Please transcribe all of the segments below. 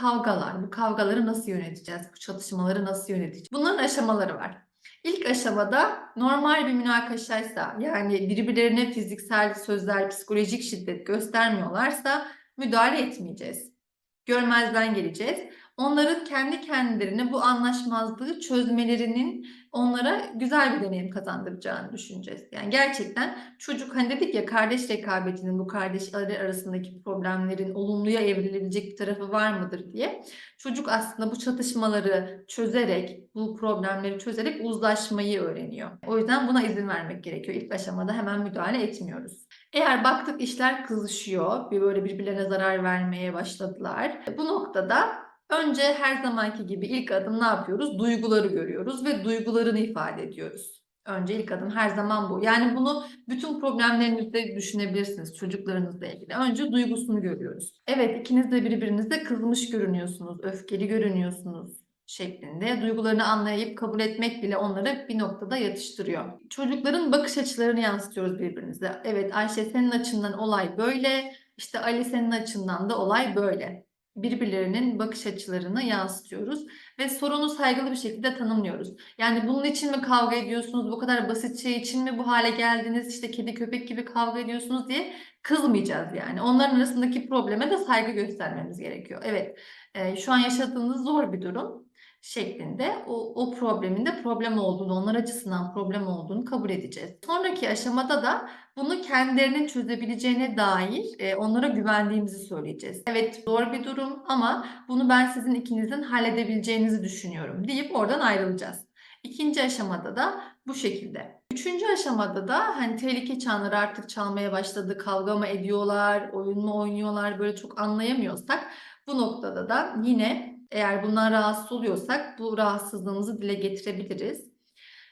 kavgalar. Bu kavgaları nasıl yöneteceğiz? Bu çatışmaları nasıl yöneteceğiz? Bunların aşamaları var. İlk aşamada normal bir münakaşaysa yani birbirlerine fiziksel, sözel, psikolojik şiddet göstermiyorlarsa müdahale etmeyeceğiz. Görmezden geleceğiz. Onların kendi kendilerine bu anlaşmazlığı çözmelerinin onlara güzel bir deneyim kazandıracağını düşüneceğiz. Yani gerçekten çocuk hani dedik ya kardeş rekabetinin bu kardeşleri arasındaki problemlerin olumluya evrilebilecek bir tarafı var mıdır diye. Çocuk aslında bu çatışmaları çözerek, bu problemleri çözerek uzlaşmayı öğreniyor. O yüzden buna izin vermek gerekiyor. İlk aşamada hemen müdahale etmiyoruz. Eğer baktık işler kızışıyor, bir böyle birbirlerine zarar vermeye başladılar. Bu noktada Önce her zamanki gibi ilk adım ne yapıyoruz? Duyguları görüyoruz ve duygularını ifade ediyoruz. Önce ilk adım her zaman bu. Yani bunu bütün problemlerinizde düşünebilirsiniz çocuklarınızla ilgili. Önce duygusunu görüyoruz. Evet ikiniz de birbirinize kızmış görünüyorsunuz, öfkeli görünüyorsunuz şeklinde duygularını anlayıp kabul etmek bile onları bir noktada yatıştırıyor. Çocukların bakış açılarını yansıtıyoruz birbirinize. Evet Ayşe senin açından olay böyle, işte Ali senin açından da olay böyle birbirlerinin bakış açılarını yansıtıyoruz ve sorunu saygılı bir şekilde tanımlıyoruz. Yani bunun için mi kavga ediyorsunuz, bu kadar basit şey için mi bu hale geldiniz, işte kedi köpek gibi kavga ediyorsunuz diye kızmayacağız yani. Onların arasındaki probleme de saygı göstermemiz gerekiyor. Evet, e, şu an yaşadığınız zor bir durum şeklinde o, o problemin de problem olduğunu, onlar açısından problem olduğunu kabul edeceğiz. Sonraki aşamada da bunu kendilerinin çözebileceğine dair e, onlara güvendiğimizi söyleyeceğiz. Evet zor bir durum ama bunu ben sizin ikinizin halledebileceğinizi düşünüyorum deyip oradan ayrılacağız. İkinci aşamada da bu şekilde. Üçüncü aşamada da hani tehlike çanları artık çalmaya başladı, kavga mı ediyorlar, oyun mu oynuyorlar böyle çok anlayamıyorsak bu noktada da yine eğer bundan rahatsız oluyorsak bu rahatsızlığımızı dile getirebiliriz.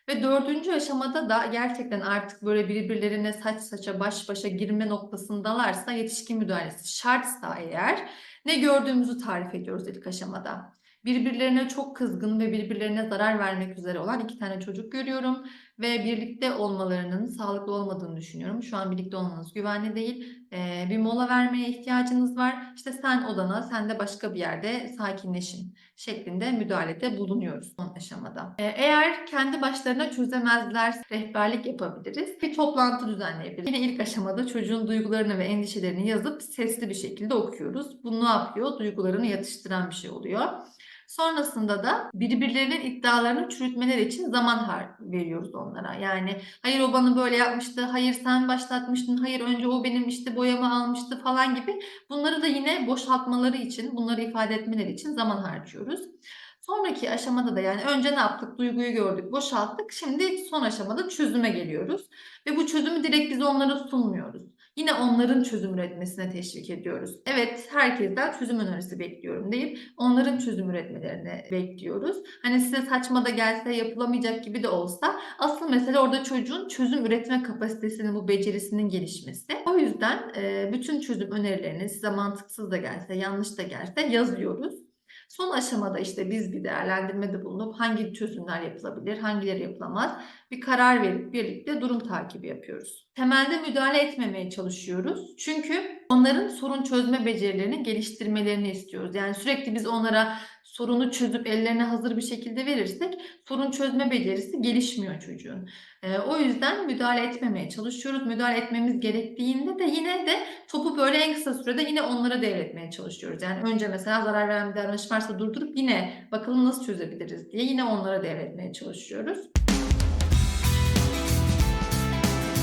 Ve dördüncü aşamada da gerçekten artık böyle birbirlerine saç saça baş başa girme noktasındalarsa yetişkin müdahalesi şartsa eğer ne gördüğümüzü tarif ediyoruz ilk aşamada. Birbirlerine çok kızgın ve birbirlerine zarar vermek üzere olan iki tane çocuk görüyorum ve birlikte olmalarının sağlıklı olmadığını düşünüyorum. Şu an birlikte olmanız güvenli değil. Ee, bir mola vermeye ihtiyacınız var. İşte sen odana, sen de başka bir yerde sakinleşin şeklinde müdahalede bulunuyoruz son aşamada. Ee, eğer kendi başlarına çözemezler rehberlik yapabiliriz. Bir toplantı düzenleyebiliriz. Yine ilk aşamada çocuğun duygularını ve endişelerini yazıp sesli bir şekilde okuyoruz. Bu ne yapıyor? Duygularını yatıştıran bir şey oluyor. Sonrasında da birbirlerinin iddialarını çürütmeleri için zaman veriyoruz onlara. Yani hayır o bana böyle yapmıştı, hayır sen başlatmıştın, hayır önce o benim işte boyamı almıştı falan gibi. Bunları da yine boşaltmaları için, bunları ifade etmeleri için zaman harcıyoruz. Sonraki aşamada da yani önce ne yaptık? Duyguyu gördük, boşalttık. Şimdi son aşamada çözüme geliyoruz. Ve bu çözümü direkt biz onlara sunmuyoruz. Yine onların çözüm üretmesine teşvik ediyoruz. Evet, herkesten çözüm önerisi bekliyorum deyip onların çözüm üretmelerini bekliyoruz. Hani size saçma da gelse yapılamayacak gibi de olsa asıl mesele orada çocuğun çözüm üretme kapasitesinin, bu becerisinin gelişmesi. O yüzden bütün çözüm önerilerini size mantıksız da gelse, yanlış da gelse yazıyoruz. Son aşamada işte biz bir değerlendirmede bulunup hangi çözümler yapılabilir, hangileri yapılamaz bir karar verip birlikte durum takibi yapıyoruz. Temelde müdahale etmemeye çalışıyoruz. Çünkü onların sorun çözme becerilerini geliştirmelerini istiyoruz. Yani sürekli biz onlara sorunu çözüp ellerine hazır bir şekilde verirsek sorun çözme becerisi gelişmiyor çocuğun. Ee, o yüzden müdahale etmemeye çalışıyoruz. Müdahale etmemiz gerektiğinde de yine de topu böyle en kısa sürede yine onlara devretmeye çalışıyoruz. Yani önce mesela zarar veren bir davranış varsa durdurup yine bakalım nasıl çözebiliriz diye yine onlara devretmeye çalışıyoruz.